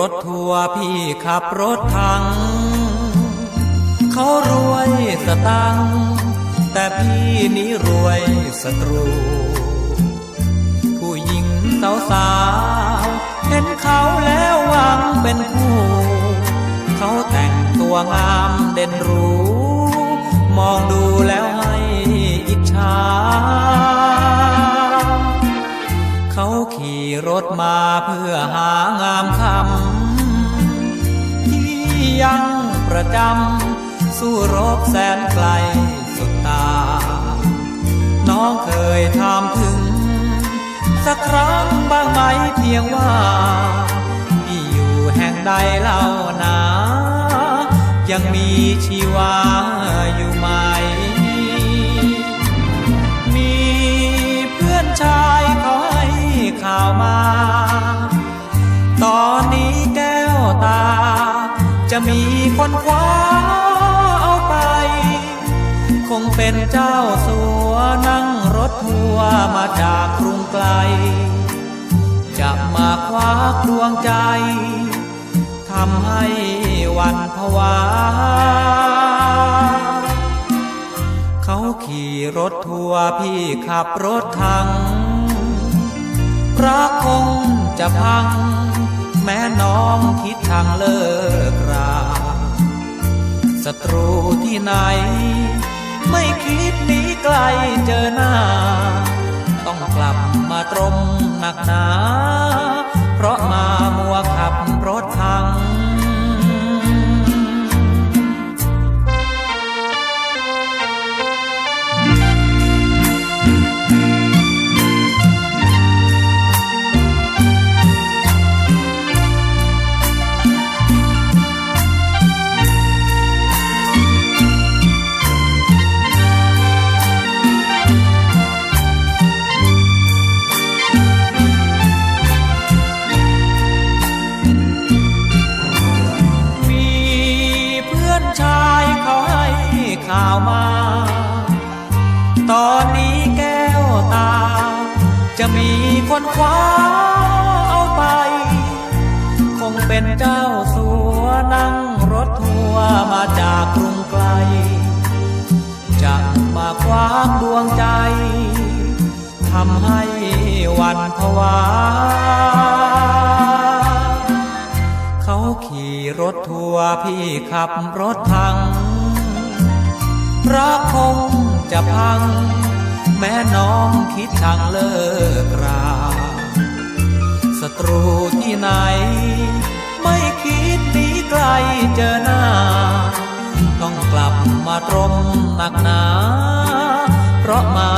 รถทัวร์พี่ขับรถทัง เขารวยสตัง แต่พี่นี้รวยสตรู ผู้หญิงสาวสาวเห็นเขาแล้วหวังเป็นคู่ เขาแต่งตัวงามเด่นรูมองดูแล้วให้อิจฉาเขาขี่รถมาเพื่อหางามคำ ยังประจำ สู้รบแสนไกลสุดตา น้องเคยถามถึง สักครั้งบ้างไหมเพียงว่าพี่อยู่แห่งใดเล่านา ยังมีชีวาอยู่ไหม มีเพื่อนชายเขาให้ข่าวมา มีคนคว้าเอาไป คงเป็นเจ้าสัวนั่งรถทัวร์มาจากกรุงไกล จะมาคว้าดวงใจทำให้วันผวา เขาขี่รถทัวร์พี่ขับรถทังรักคงจะพัง แม้น้องคิดทางเลิกราศัตรูที่ไหน ไม่คิดหนีไกลเจอหน้า ต้องกลับมาตรมหนักหนา เพราะมามัว อนนี้แก้วตา จะมีคนคว้าเอาไป คงเป็นเจ้าสัวนั่งรถทัวร์มาจากกรุงไกล จะมาคว้าดวงใจทำให้วันผวา เขาขี่รถทัวร์พี่ขับรถทังรักคง จะพัง แม้น้องคิดทางเลิกราศัตรูที่ไหน ไม่คิดหนีไกลเจอหน้า ต้องกลับมาตรมหนักหนา เพราะมา